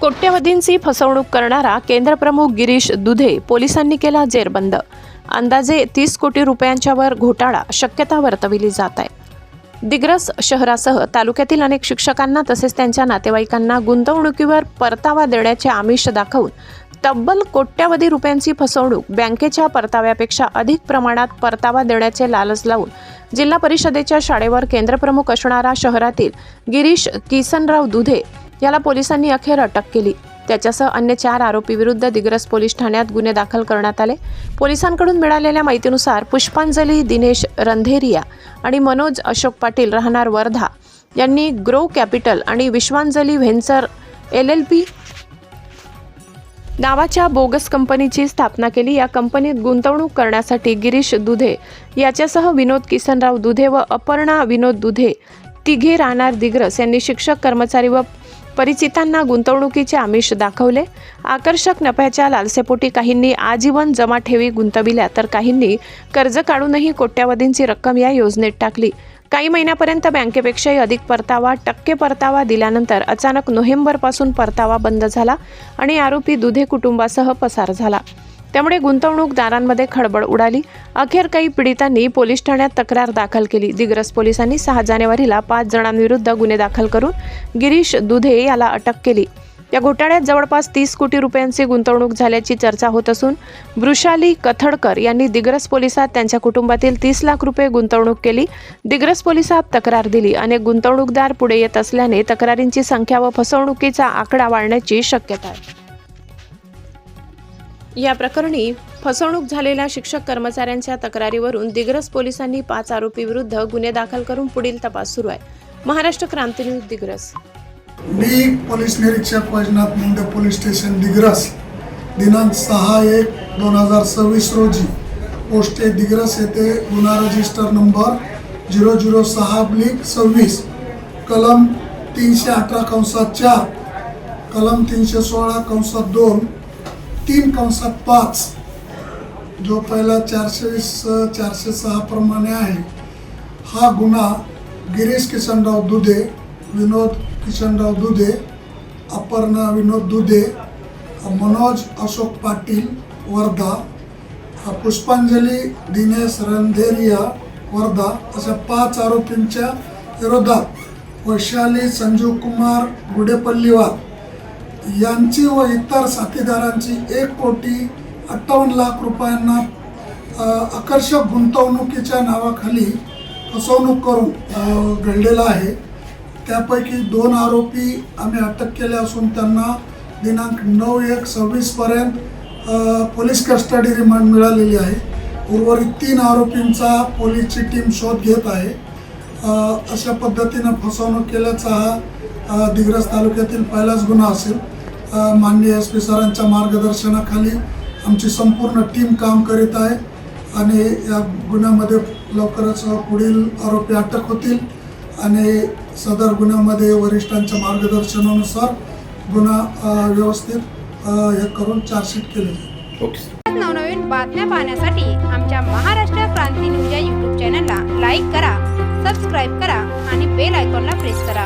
कोट्यवधींची फसवणूक करणारा केंद्रप्रमुख गिरीश दुधे पोलिसांनी केला जेरबंद. अंदाजे तीस कोटी रुपयांच्या वर घोटाळा शक्यता वर्तविली जात आहे. दिग्रस शहरासह तालुक्यातील अनेक शिक्षकांना तसेच त्यांच्या नातेवाईकांना गुंतवणुकीवर परतावा देण्याचे आमिष दाखवून तब्बल कोट्यवधी रुपयांची फसवणूक बँकेच्या परताव्यापेक्षा अधिक प्रमाणात परतावा देण्याचे लालच लावून जिल्हा परिषदेच्या शाळेवर केंद्रप्रमुख असणारा शहरातील गिरीश किसनराव दुधे याला पोलिसांनी अखेर अटक केली. त्याच्यासह अन्य चार आरोपी विरुद्ध दिग्रस पोलीस ठाण्यात गुन्हे दाखल करण्यात आले. पोलिसांकडून मिळालेल्या माहितीनुसार पुष्पांजली दिनेश रंधेरिया आणि मनोज अशोक पाटील राहणार वर्धा यांनी ग्रो कॅपिटल आणि Vishwanjali venture L L P नावाच्या बोगस कंपनीची स्थापना केली. या कंपनीत गुंतवणूक करण्यासाठी गिरीश दुधे याच्यासह विनोद किसनराव दुधे व अपर्णा विनोद दुधे तिघे राहणार दिग्रस यांनी शिक्षक कर्मचारी व परिचितांना गुंतवणुकीचे आमिष दाखवले. आकर्षक नफ्याच्या लालसेपोटी काहींनी आजीवन जमा ठेवी गुंतविल्या तर काहींनी कर्ज काढूनही कोट्यावधींची रक्कम या योजनेत टाकली. काही महिन्यापर्यंत बँकेपेक्षाही अधिक परतावा टक्के परतावा दिल्यानंतर अचानक नोव्हेंबरपासून परतावा बंद झाला आणि आरोपी दुधे कुटुंबासह पसार झाला. त्यामुळे गुंतवणूकदारांमध्ये खळबळ उडाली. अखेर काही पीडितांनी पोलीस ठाण्यात तक्रार दाखल केली. दिग्रस पोलिसांनी सहा जानेवारीला पाच जणांविरुद्ध गुन्हे दाखल करून गिरीश दुधे याला अटक केली. या घोटाळ्यात जवळपास तीस कोटी रुपयांची गुंतवणूक झाल्याची चर्चा होत असून वृषाली कथडकर यांनी दिग्रस पोलिसात त्यांच्या कुटुंबातील तीस लाख रुपये गुंतवणूक केली. दिग्रस पोलिसात तक्रार दिली. अनेक गुंतवणूकदार पुढे येत असल्याने तक्रारींची संख्या व फसवणुकीचा आकडा वाढण्याची शक्यता आहे. या प्रकरणी फसवणूक झालेल्या शिक्षक कर्मचाऱ्यांच्या तक्रारीवरून दिग्रस पोलिसांनी पाच आरोपी विरुद्ध गुन्हे दाखल करून पुढील तपास सुरू आहे. महाराष्ट्र क्रांती न्यूज दिग्रस. मी पोलीस निरीक्षक वैजनाथ मुंडे पोलीस स्टेशन दिग्रस दिनांक सहा एक दोन हजार सव्वीस रोजी. पोस्टे दिग्रस येथे गुन्हा रजिस्टर नंबर झिरो झिरो सहा ब्लिक सव्वीस कलम तीनशे अठरा कंसात चार कलम तीनशे सोळा कंसात दोन तीन कंसात पाच जो पहिला चारशे वीस चारशे सहा प्रमाणे आहे. हा गुन्हा गिरीश किसनराव दुधे विनोद किशनराव दुधे अपर्णा विनोद दुधे मनोज अशोक पाटील वर्धा पुष्पांजली दिनेश रणधेरिया वर्धा अशा पाच आरोपींच्या विरोधात वैशाली संजीव कुमार गुडेपल्लीवार यांची व इतर साथीदारांची एक कोटी अठ्ठावन्न लाख रुपयांना आकर्षक गुंतवणुकीच्या नावाखाली फसवणूक करून घडलेला आहे. त्यापैकी दोन आरोपी आम्ही अटक केले असून त्यांना दिनांक नऊ एक सव्वीसपर्यंत पोलीस कस्टडी रिमांड मिळालेली आहे. उर्वरित तीन आरोपींचा पोलीसची टीम शोध घेत आहे. अशा पद्धतीनं फसवणूक केल्याचा हा दिग्रस तालुक्यातील पहिलाच गुन्हा असेल. माननीय एस पी सरांच्या मार्गदर्शनाखाली आमची संपूर्ण टीम काम करीत आहे आणि या गुन्ह्यामध्ये लवकरच पुढील आरोपी अटक होतील आणि सदर गुन्ह्यामध्ये वरिष्ठांच्या मार्गदर्शनानुसार गुन्हा व्यवस्थित हे करून चार्जशीट केली जाईल नवनवीन बातम्या पाहण्यासाठी आमच्या महाराष्ट्र क्रांती न्यूज या यूट्यूब चॅनलला लाईक करा सबस्क्राईब करा आणि बेल आयकॉनला प्रेस करा.